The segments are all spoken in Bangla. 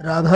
রাধা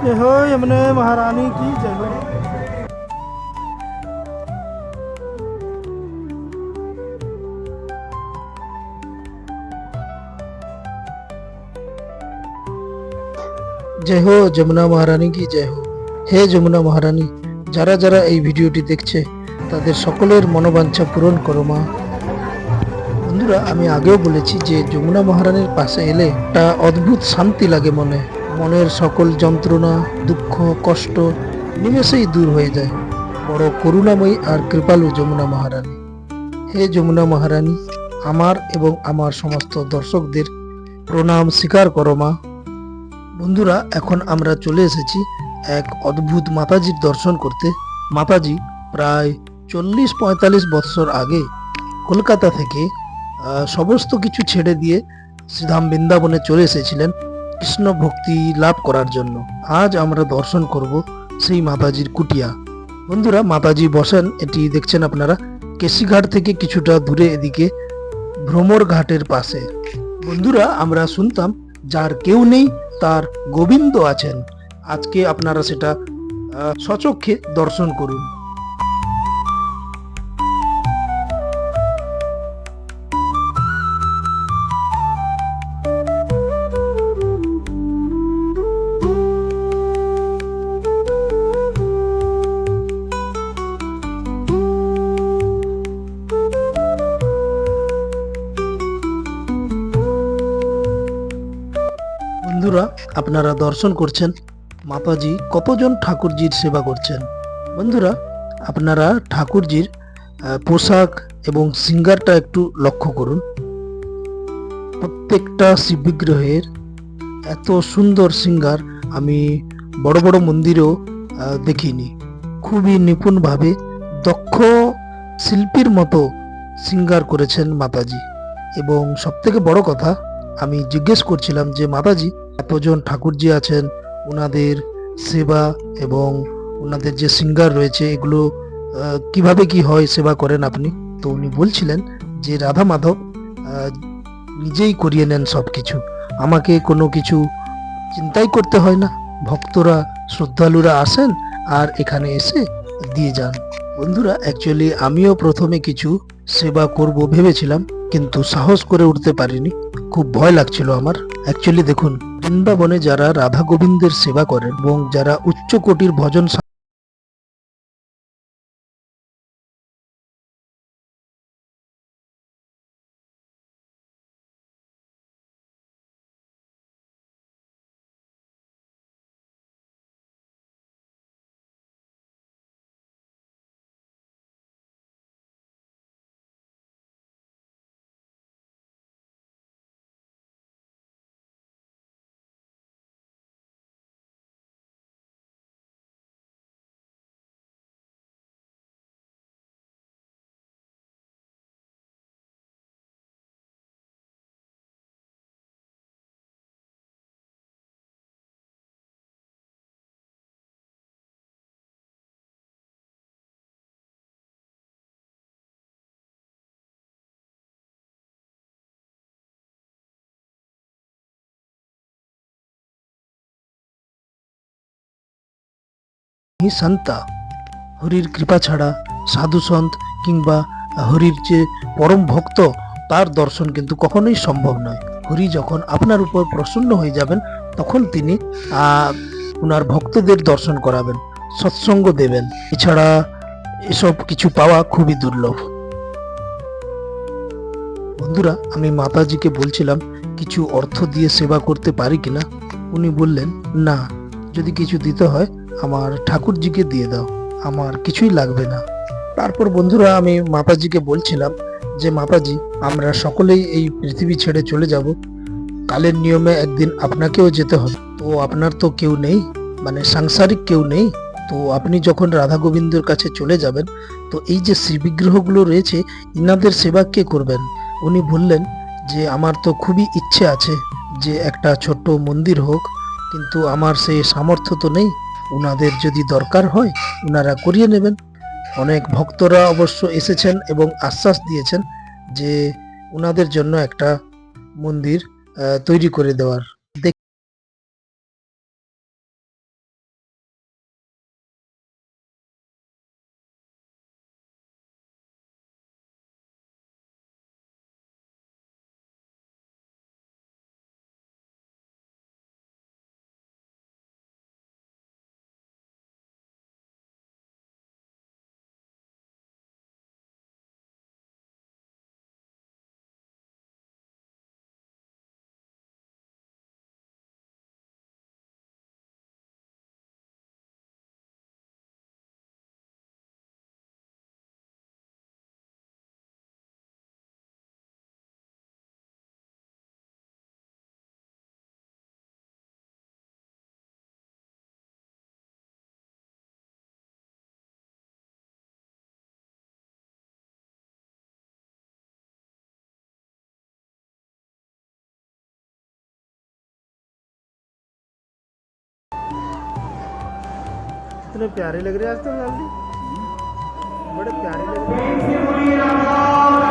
जय हो यमुने महारानी की जय हो জয় হো যমুনা মহারানী কি জয় হো হে যমুনা মহারানী যারা যারা এই ভিডিওটি দেখছে তাদের সকলের মনোবাঞ্ছা পূরণ করো মা বন্ধুরা আমি আগেও বলেছি যে যমুনা মহারানীর পাশে এলে একটা অদ্ভুত শান্তি লাগে মনে মনের সকল যন্ত্রণা, দুঃখ, কষ্ট নিমেষেই দূর হয়ে যায়। বড় করুণাময়ী আর কৃপালু যমুনা মহারানী। হে যমুনা মহারানী, আমার এবং আমার সমস্ত দর্শকদের প্রণাম স্বীকার করো মা। বন্ধুরা, এখন আমরা চলে এসেছি এক অদ্ভুত মাতাজির দর্শন করতে। মাতাজি প্রায় চল্লিশ পঁয়তাল্লিশ বৎসর আগে কলকাতা থেকে সমস্ত কিছু ছেড়ে দিয়ে শ্রীধাম বৃন্দাবনে চলে এসেছিলেন। কৃষ্ণ ভক্তি লাভ করার জন্য আজ আমরা দর্শন করব সেই মাতাজির কুটিয়া। বন্ধুরা, মাতাজি বসেন, এটি দেখছেন আপনারা, কেশিঘাট থেকে কিছুটা দূরে এদিকে ভ্রমর ঘাটের পাশে। বন্ধুরা, আমরা শুনতাম, যার কেউ নেই, তার গোবিন্দ আছেন। আজকে আপনারা সেটা সচক্ষে দর্শন করুন। বন্ধুরা, আপনারা দর্শন করছেন মাতাজি কতজন ঠাকুরজির সেবা করছেন? বন্ধুরা, আপনারা ঠাকুরজির পোশাক এবং সিঙ্গারটা একটু লক্ষ্য করুন। প্রত্যেকটা শিব বিগ্রহের এত সুন্দর সিঙ্গার আমি বড় বড় মন্দিরেও দেখিনি। খুবই নিপুণভাবে দক্ষ শিল্পীর মতো সিঙ্গার করেছেন মাতাজি। এবং সবথেকে বড় কথা, আমি জিজ্ঞেস করছিলাম যে, মাতাজি এতজন ঠাকুরজি আছেন ওনাদের সেবা এবং ওনাদের যে সিঙ্গার রয়েছে, এগুলো কীভাবে কি হয় সেবা করেন আপনি? তো উনি বলছিলেন যে, রাধা মাধব নিজেই করিয়ে নেন সব কিছু আমাকে কোনো কিছু চিন্তাই করতে হয় না। ভক্তরা, শ্রদ্ধালুরা আসেন আর এখানে এসে দিয়ে যান। বন্ধুরা অ্যাকচুয়ালি আমিও প্রথমে কিছু সেবা করব ভেবেছিলাম, কিন্তু সাহস করে উঠতে পারিনি। খুব ভয় লাগছিল আমার। অ্যাকচুয়ালি দেখুন বৃন্দাবনে যারা রাধা গোবিন্দের সেবা করেন এবং যারা উচ্চ কোটির ভজন হি সন্তা হরির কৃপা ছাড়া সাধু সন্ত কিংবা হরির যে পরম ভক্ত তার দর্শন কিন্তু কখনোই সম্ভব নয় হরি যখন আপনার উপর প্রসন্ন হয়ে যাবেন তখন তিনি ওনার ভক্তদের দর্শন করাবেন সৎসঙ্গ দেবেন এছাড়া এসব কিছু পাওয়া খুবই দুর্লভ। বন্ধুরা, আমি মাতাজিকে বলছিলাম, কিছু অর্থ দিয়ে সেবা করতে পারি কিনা? উনি বললেন, না, যদি কিছু দিতে হয় আমার ঠাকুরজিকে দিয়ে দাও, আমার কিছুই লাগবে না। তারপর বন্ধুরা আমি মাতাজিকে বলছিলাম যে, মাতাজি, আমরা সকলেই এই পৃথিবী ছেড়ে চলে যাব। কালের নিয়মে একদিন আপনাকেও যেতে হবে। তো আপনার তো কেউ নেই মানে সাংসারিক কেউ নেই। তো আপনি যখন রাধা গোবিন্দর কাছে চলে যাবেন, তো এই যে শ্রীবিগ্রহগুলো রয়েছে, ইনাদের সেবা কে করবেন? উনি বললেন যে, আমার তো খুবই ইচ্ছে আছে যে, একটা ছোট্ট মন্দির হোক, কিন্তু আমার সেই সামর্থ্য তো নেই। উনাদের যদি দরকার হয়, উনারা করিয়ে নেবেন। অনেক ভক্তরা অবশ্য এসেছেন এবং আশ্বাস দিয়েছেন যে, উনাদের জন্য একটা মন্দির তৈরি করে দেওয়ার। इतने प्यारे लग रहे हैं आज तो लाल जी बड़े प्यारे लग रहे हैं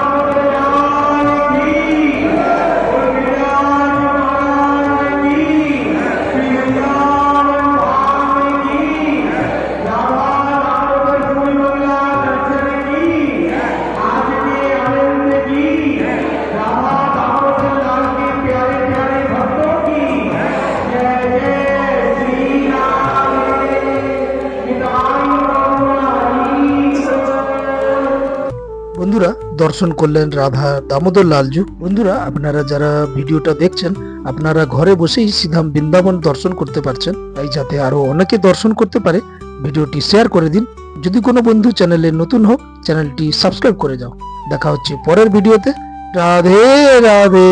দর্শন করলেন রাধা দামোদর লালজু। বন্ধুরা, আপনারা যারা ভিডিওটা দেখছেন, আপনারা ঘরে বসেই সিধাম বৃন্দাবন দর্শন করতে পারছেন। তাই যাতে আরও অনেকে দর্শন করতে পারে, ভিডিওটি শেয়ার করে দিন। যদি কোনো বন্ধু চ্যানেলে নতুন হোক, চ্যানেলটি সাবস্ক্রাইব করে যাও। দেখা হচ্ছে পরের ভিডিওতে। রাধে রাধে।